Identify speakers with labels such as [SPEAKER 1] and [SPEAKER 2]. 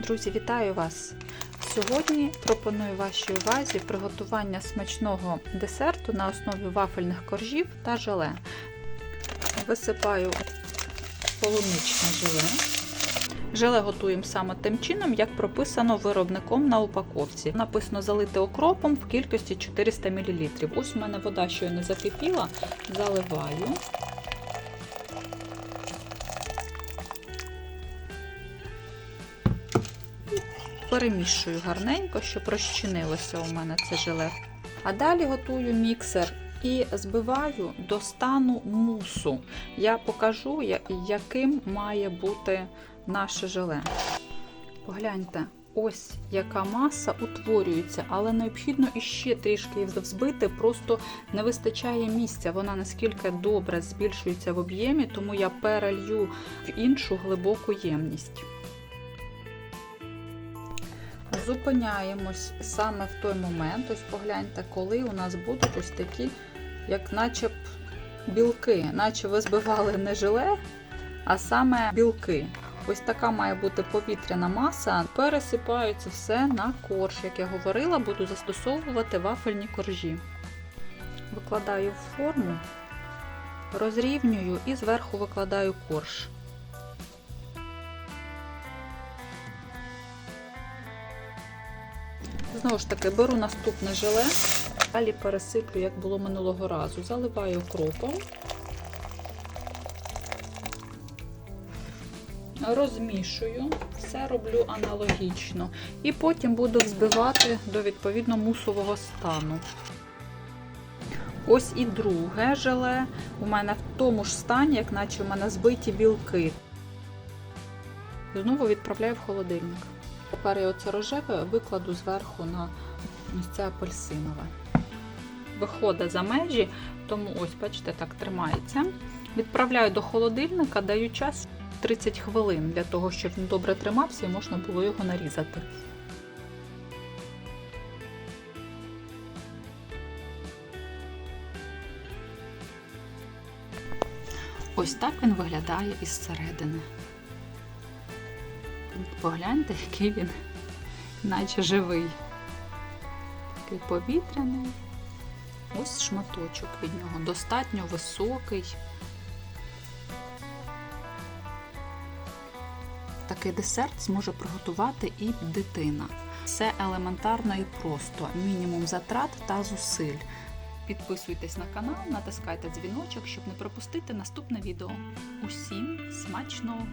[SPEAKER 1] Друзі, вітаю вас! Сьогодні пропоную вашій увазі приготування смачного десерту на основі вафельних коржів та желе. Висипаю полуничне желе. Желе готуємо саме тим чином, як прописано виробником на упаковці. Написано залити окропом в кількості 400 мл. Ось у мене вода щойно закипіла, заливаю. Перемішую гарненько, щоб розчинилося у мене це желе. А далі готую міксер і збиваю до стану мусу. Я покажу, яким має бути наше желе. Погляньте, ось яка маса утворюється, але необхідно іще трішки її взбити, просто не вистачає місця. Вона наскільки добре збільшується в об'ємі, тому я перелью в іншу глибоку ємність. Зупиняємось саме в той момент, ось погляньте, коли у нас будуть ось такі, як наче б білки, наче ви збивали не желе, а саме білки. Ось така має бути повітряна маса. Пересипаю все на корж. Як я говорила, буду застосовувати вафельні коржі. Викладаю в форму, розрівнюю і зверху викладаю корж. Знову ж таки, беру наступне желе, далі пересиплю, як було минулого разу. Заливаю окропом, розмішую, все роблю аналогічно. І потім буду взбивати до відповідно мусового стану. Ось і друге желе. У мене в тому ж стані, як наче у мене збиті білки. Знову відправляю в холодильник. Тепер я оце рожеве викладу зверху на ось це апельсинове. Виходить за межі, тому ось, бачите, так тримається. Відправляю до холодильника, даю час 30 хвилин для того, щоб він добре тримався і можна було його нарізати. Ось так він виглядає із середини. Погляньте, який він, наче живий. Такий повітряний. Ось шматочок від нього, достатньо високий. Такий десерт зможе приготувати і дитина. Все елементарно і просто, мінімум затрат та зусиль. Підписуйтесь на канал, натискайте дзвіночок, щоб не пропустити наступне відео. Усім смачного!